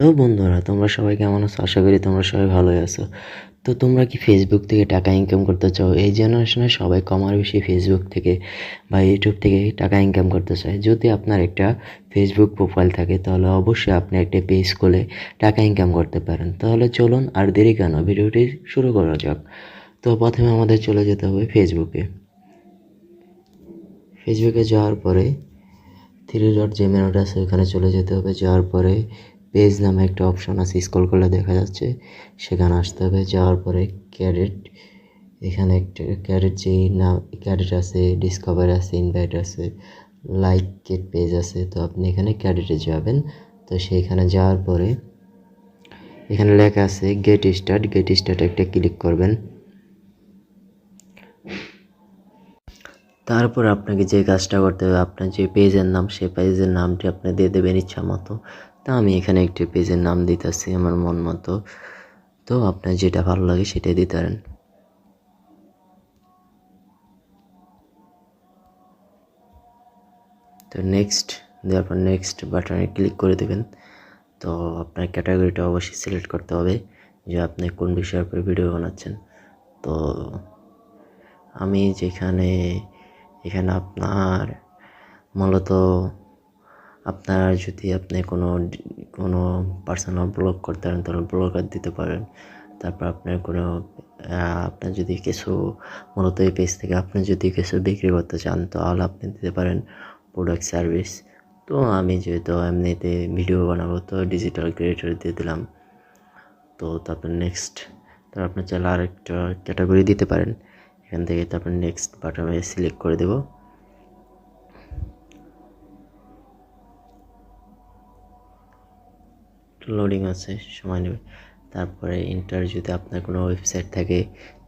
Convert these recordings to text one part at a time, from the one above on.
তো বন্ধুরা, তোমরা সবাই কেমন আছো? আশা করি তোমরা সবাই ভালোই আছো। তো তোমরা কি ফেসবুক থেকে টাকা ইনকাম করতে চাও? এই জেনারেশনে সবাই কমার বেশি ফেসবুক থেকে বা ইউটিউব থেকে টাকা ইনকাম করতে চায়। যদি আপনার একটা ফেসবুক প্রোফাইল থাকে, তাহলে অবশ্যই আপনি একটা পেজ খুলে টাকা ইনকাম করতে পারেন। তাহলে চলুন আর দেরি কেন, ভিডিওটি শুরু করা যাক। তো প্রথমে আমাদের চলে যেতে হবে ফেসবুকে ফেসবুকে যাওয়ার পরে থ্রি ডট যে মেনুটা আছে ওখানে চলে যেতে হবে। যাওয়ার পরে পেজ নামে একটা অপশন আছে স্ক্রল করলে দেখা যাচ্ছে। সেখানে আসতে হবে, যাওয়ার পরে ক্যারেট এখানে একটা ক্যারেট যে নাম ক্যারেট আছে ডিসকভার আছে ইনভাইট আছে লাইক পেজ আছে, তো আপনি এখানে ক্যারেটে যাবেন। তো সেইখানে যাওয়ার পরে এখানে লেখা আছে গেট স্টার্ট গেট স্টার্ট একটা ক্লিক করবেন। তারপর আপনাকে যে কাজটা করতে হবে, আপনার যে পেজের নাম সেই পেজের নামটি আপনি দিয়ে দেবেন ইচ্ছা মতো তা আমি এখানে একটি পেজের নাম দিতেছি আমার মন মতো। তো আপনার যেটা ভালো লাগে সেটাই দিতে পারেন। তো নেক্সট দেওয়ার পর নেক্সট বাটনে ক্লিক করে দেবেন। তো আপনার ক্যাটাগরিটা অবশ্যই সিলেক্ট করতে হবে যে আপনি কোন বিষয়ের উপরে ভিডিও বানাচ্ছেন। তো আমি যেখানে, এখানে আপনার মূলত আপনার যদি আপনি কোনো কোনো পার্সোনাল ব্লগ করতে পারেন তাহলে ব্লগার দিতে পারেন, তারপর আপনার কোনো আপনার যদি কিছু, মূলত এই পেজ থেকে আপনি যদি কিছু বিক্রি করতে চান, তাহলে আপনি দিতে পারেন প্রোডাক্ট সার্ভিস তো আমি যেহেতু এমনিতে ভিডিও বানাবো, তো ডিজিটাল ক্রিয়েটর দিয়ে দিলাম। তো তারপর নেক্সট তারপর আপনার চাইলে আরেকটা ক্যাটাগরি দিতে পারেন। এখান থেকে তারপর নেক্সট বাটনে সিলেক্ট করে দেব। লোডিং আছে, সময় নেবে। তারপরে ইন্টার যদি আপনার কোনো ওয়েবসাইট থাকে,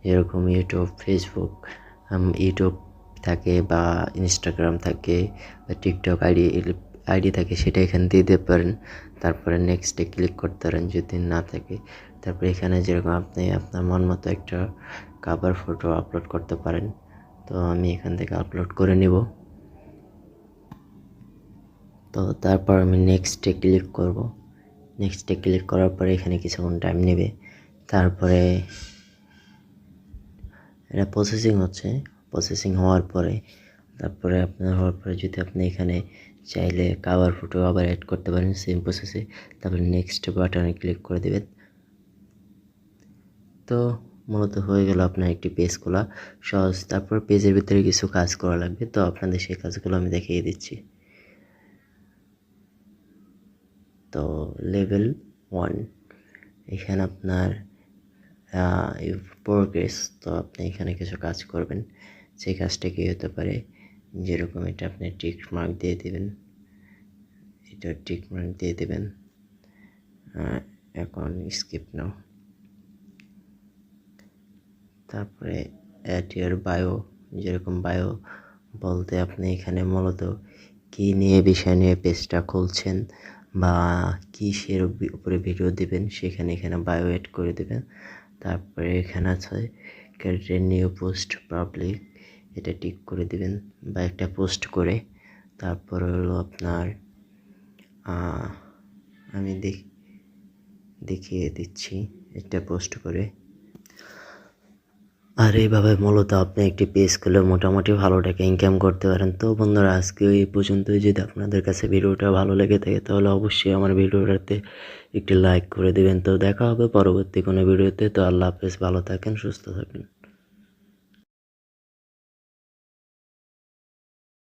যেরকম ইউটিউব ফেসবুক ইউটিউব থাকে বা ইনস্টাগ্রাম থাকে, বা টিকটক আইডি আইডি থাকে, সেটা এখানে দিয়ে দিতে পারেন। তারপরে নেক্সটে ক্লিক করতে পারেন যদি না থাকে। তারপরে এখানে যেরকম আপনি আপনার মন মতো একটা কাভার ফটো আপলোড করতে পারেন। তো আমি এখান থেকে আপলোড করে নিব। তো তারপর আমি নেক্সটে ক্লিক করব। নেক্সটে ক্লিক করার পরে এখানে কিছুক্ষণ টাইম নেবে। তারপরে এটা প্রসেসিং হচ্ছে। প্রসেসিং হওয়ার পরে, তারপরে আপনার হওয়ার পরে যদি আপনি এখানে চাইলে কাভার ফটো আবার অ্যাড করতে পারেন সেম প্রসেসে তারপরে নেক্সট বাটনে ক্লিক করে দেবেন। তো মূলত হয়ে গেল আপনার একটি পেজ খোলা। সহজ। তারপর পেজের ভিতরে কিছু কাজ করা লাগবে। তো আপনাদের সেই কাজগুলো আমি দেখিয়ে দিচ্ছি। তো লেভেল ওয়ান এখানে আপনার প্রোগ্রেস তো আপনি এখানে কিছু কাজ করবেন। সেই কাজটা কী হতে পারে? যেরকম এটা আপনি টিক মার্ক দিয়ে দেবেন। এটা টিক মার্ক দিয়ে দেবেন। এখন স্কিপ নাও। তারপরে অ্যাট ইয়ার বায়ো যেরকম বায়ো বলতে আপনি এখানে মূলত কী নিয়ে, বিষয় নিয়ে পেজটা খুলছেন বা কিসের উপরে ভিডিও দেবেন, সেখানে এখানে বায়ো অ্যাড করে দেবেন। তারপরে এখানে আছে ক্যারেক্টার নিউ পোস্ট পাবলিক এটা টিক করে দেবেন বা একটা পোস্ট করে। তারপর হলো আপনার আমি দেখ, দেখিয়ে দিচ্ছি, একটা পোস্ট করে। আর এইভাবে মূলত আপনি একটি পেজ খুলে মোটামুটি ভালো টাকা ইনকাম করতে পারেন। তো বন্ধুরা, আজকে এই পর্যন্তই। যদি আপনাদের কাছে ভিডিওটা ভালো লেগে থাকে, তাহলে অবশ্যই আমার ভিডিওটাতে একটি লাইক করে দেবেন। তো দেখা হবে পরবর্তী কোনো ভিডিওতে। তো আল্লাহ হাফেজ, ভালো থাকেন, সুস্থ থাকেন।